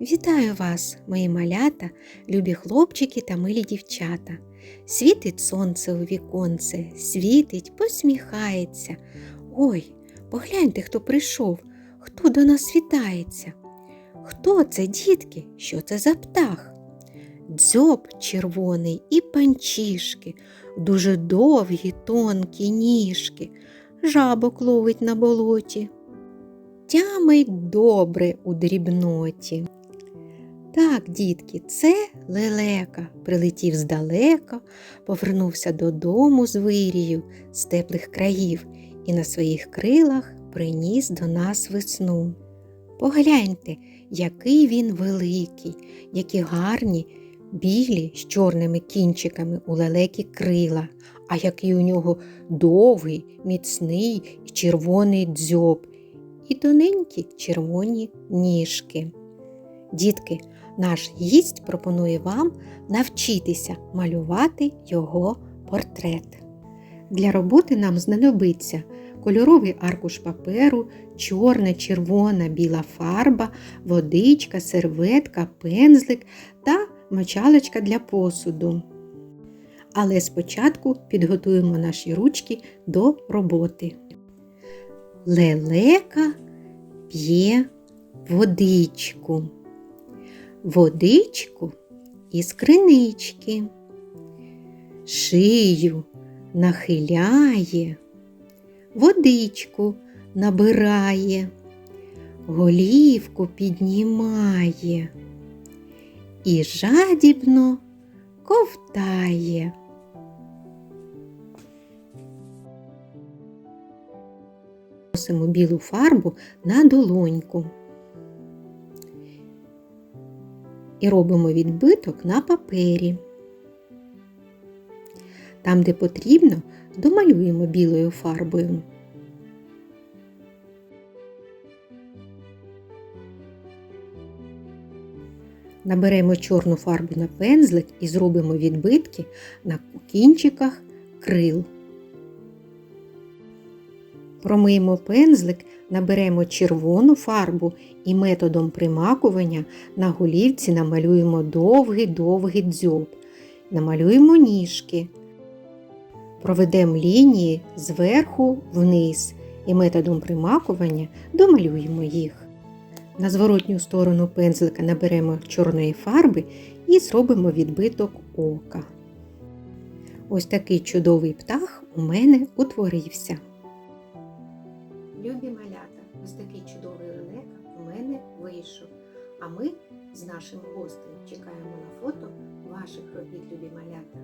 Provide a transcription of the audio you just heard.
Вітаю вас, мої малята, любі хлопчики та милі дівчата. Світить сонце у віконце, світить, посміхається. Ой, погляньте, хто прийшов, хто до нас вітається. Хто це, дітки? Що це за птах? Дзьоб червоний і панчішки, дуже довгі, тонкі ніжки, жабок ловить на болоті. Тямить добре у дрібноті. Так, дітки, це лелека прилетів здалека, повернувся додому з вирію з теплих країв і на своїх крилах приніс до нас весну. Погляньте, який він великий, які гарні білі з чорними кінчиками у лелекі крила, а який у нього довгий, міцний і червоний дзьоб, і тоненькі червоні ніжки. Дітки, наш гість пропонує вам навчитися малювати його портрет. Для роботи нам знадобиться кольоровий аркуш паперу, чорна, червона, біла фарба, водичка, серветка, пензлик та мочалочка для посуду. Але спочатку підготуємо наші ручки до роботи. Лелека п'є водичку водичку із кринички, шию нахиляє, водичку набирає, голівку піднімає і жадібно ковтає. Носимо білу фарбу на долоньку. І робимо відбиток на папері. Там, де потрібно, домалюємо білою фарбою. Наберемо чорну фарбу на пензлик і зробимо відбитки на кінчиках крил. Промиємо пензлик, наберемо червону фарбу і методом примакування на голівці намалюємо довгий-довгий дзьоб. Намалюємо ніжки. Проведемо лінії зверху вниз і методом примакування домалюємо їх. На зворотню сторону пензлика наберемо чорної фарби і зробимо відбиток ока. Ось такий чудовий птах у мене утворився. Такий в мене вийшов. А ми з нашим гостем чекаємо на фото ваших робіт, любі малята.